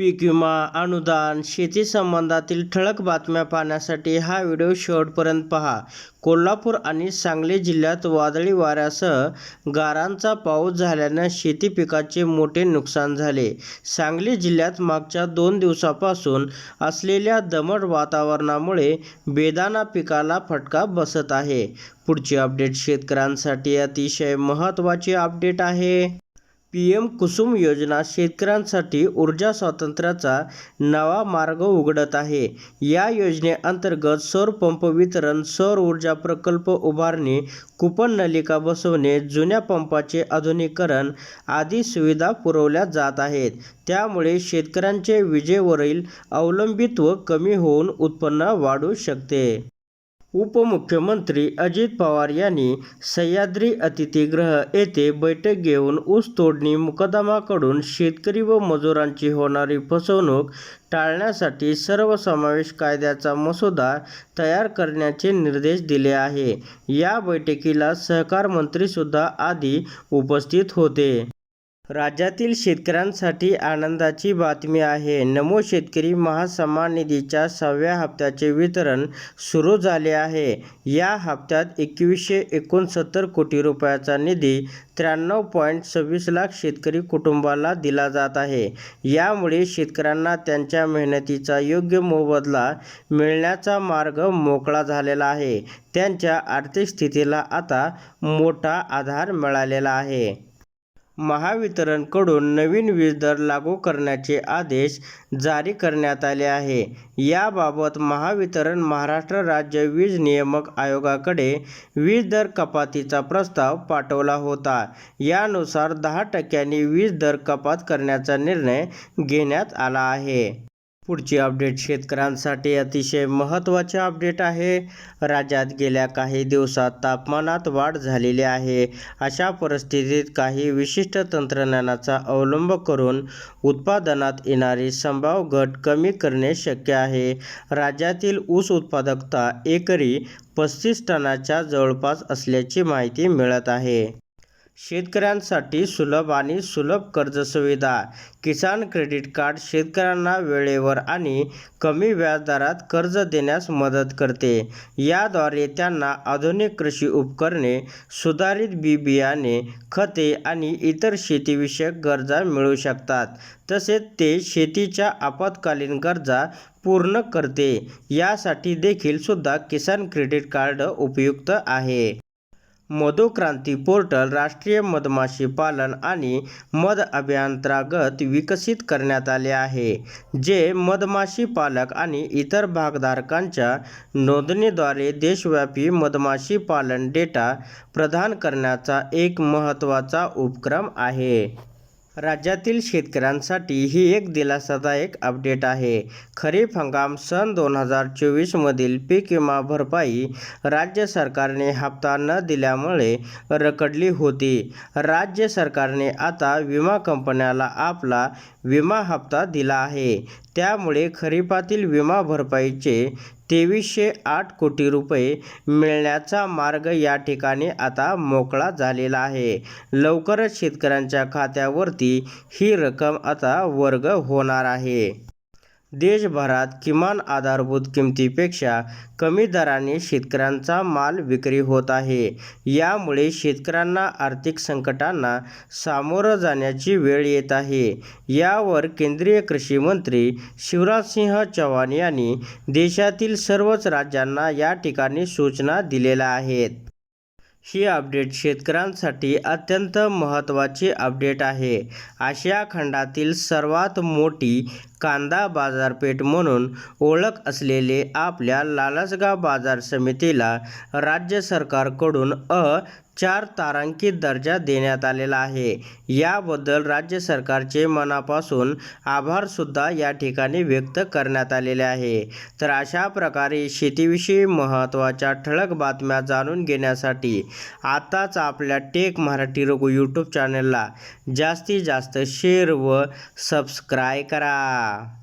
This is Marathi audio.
पीक विमा अनुदान शेती संबंधातील ठळक बातम्या पाहण्यासाठी हा व्हिडिओ शेवटपर्यंत पहा. कोल्हापूर आणि सांगली जिल्ह्यात वादळी वाऱ्यासह गारांचा पाऊस झाल्यानं शेती पिकाचे मोठे नुकसान झाले. सांगली जिल्ह्यात मागच्या दोन दिवसापासून असलेल्या दमट वातावरणामुळे बेदाणा पिकाला फटका बसत आहे. पुढची अपडेट शेतकऱ्यांसाठी अतिशय महत्त्वाची अपडेट आहे. पी एम कुसुम योजना शेतकऱ्यांसाठी ऊर्जा स्वातंत्र्याचा नवा मार्ग उघडत आहे. या योजनेअंतर्गत सौर पंप वितरण सौर ऊर्जा प्रकल्प उभारणी कुपन नलिका बसवणे जुन्या पंपाचे आधुनिकीकरण आदी सुविधा पुरवल्या जात आहेत. त्यामुळे शेतकऱ्यांचे विजेवरील अवलंबित्व कमी होऊन उत्पन्न वाढू शकते. उपमुख्यमंत्री अजित पवार यांनी सह्याद्री अतिथीगृह येथे बैठक घेऊन ऊस तोडणी मुकदमाकडून शेतकरी व मजुरांची होणारी फसवणूक टाळण्यासाठी सर्वसमावेश कायद्याचा मसुदा तयार करण्याचे निर्देश दिले आहे. या बैठकीला सहकार मंत्रीसुद्धा आधी उपस्थित होते. राज्यातील शेतकऱ्यांसाठी आनंदाची बातमी आहे. नमो शेतकरी महासन्मान निधीच्या सहाव्या हप्त्याचे वितरण सुरू झाले आहे. या हप्त्यात एकवीसशे एकोणसत्तर कोटी रुपयाचा निधी त्र्याण्णव पॉईंट सव्वीस लाख शेतकरी कुटुंबाला दिला जात आहे. यामुळे शेतकऱ्यांना त्यांच्या मेहनतीचा योग्य मोबदला मिळण्याचा मार्ग मोकळा झालेला आहे. त्यांच्या आर्थिक स्थितीला आता मोठा आधार मिळालेला आहे. महावितरणकडून नवीन वीज दर लागू करण्याचे आदेश जारी करण्यात आले आहे. याबाबत महावितरण महाराष्ट्र राज्य वीज नियामक आयोगाकडे वीज दर कपातीचा प्रस्ताव पाठवला होता. यानुसार दहा टक्क्यांनी वीज दर कपात करण्याचा निर्णय घेण्यात आला आहे. पुढची अपडेट शेतकऱ्यांसाठी अतिशय महत्त्वाचे अपडेट आहे. राज्यात गेल्या काही दिवसात तापमानात वाढ झालेली आहे. अशा परिस्थितीत काही विशिष्ट तंत्रज्ञानाचा अवलंब करून उत्पादनात येणारी संभाव घट कमी करणे शक्य आहे. राज्यातील ऊस उत्पादकता एकरी पस्तीस टनाच्या जवळपास असल्याची माहिती मिळत आहे. शेतकऱ्यांसाठी सुलभ आणि सुलभ कर्ज सुविधा किसान क्रेडिट कार्ड शेतकऱ्यांना वेळेवर आणि कमी व्याजदरात कर्ज देण्यास मदत करते. याद्वारे त्यांना आधुनिक कृषी उपकरणे सुधारित बी बियाणे खते आणि इतर शेतीविषयक गरजा मिळू शकतात. तसेच ते शेतीच्या आपत्कालीन गरजा पूर्ण करते. यासाठी देखील सुद्धा किसान क्रेडिट कार्ड उपयुक्त आहे. मधोक्रांती पोर्टल राष्ट्रीय मधमाशी पालन आणि मध अभियांत्रागत विकसित करण्यात आले आहे जे मधमाशी पालक आणि इतर भागधारकांच्या नोंदणीद्वारे देशव्यापी मधमाशी पालन डेटा प्रदान करण्याचा एक महत्त्वाचा उपक्रम आहे. राज्यातील शेतकऱ्यांसाठी ही एक दिलासादायक अपडेट आहे. खरीप हंगाम सन दोन हजार चोवीसमधील पीक विमा भरपाई राज्य सरकारने हप्ता न दिल्यामुळे रखडली होती. राज्य सरकारने आता विमा कंपन्याला आपला विमा हप्ता दिला आहे. त्यामुळे खरीपातील विमा भरपाईचे तेवीसशे आठ कोटी रुपये मिळण्याचा मार्ग या ठिकाणी आता मोकळा झालेला आहे. लवकरच शेतकऱ्यांच्या खात्यावरती ही रक्कम आता वर्ग होणार आहे. देशभरात किमान आधारभूत किमतीपेक्षा कमी दराने शेतकऱ्यांचा माल विक्री होत आहे. यामुळे शेतकऱ्यांना आर्थिक संकटांना सामोरं जाण्याची वेळ येत आहे. यावर केंद्रीय कृषी मंत्री शिवराजसिंह चौहान यांनी देशातील सर्वच राज्यांना या ठिकाणी सूचना दिलेल्या आहेत. ही अपडेट शेतकऱ्यांसाठी अत्यंत महत्त्वाची अपडेट आहे. आशिया खंडातील सर्वात मोठी कांदा बाजारपेठ म्हणून ओळख असलेले आपल्या लालसगाव बाजार समितीला राज्य सरकारकडून अ चार तारांकित दर्जा देण्यात आलेला आहे. याबद्दल राज्य सरकारचे मनापासून आभारसुद्धा या ठिकाणी व्यक्त करण्यात आलेले आहे. तर अशा प्रकारे शेतीविषयी महत्त्वाच्या ठळक बातम्या जाणून घेण्यासाठी आताच आपल्या टेक मराठी रघु यूट्यूब चॅनलला जास्तीत जास्त शेअर व सबस्क्राय करा. kita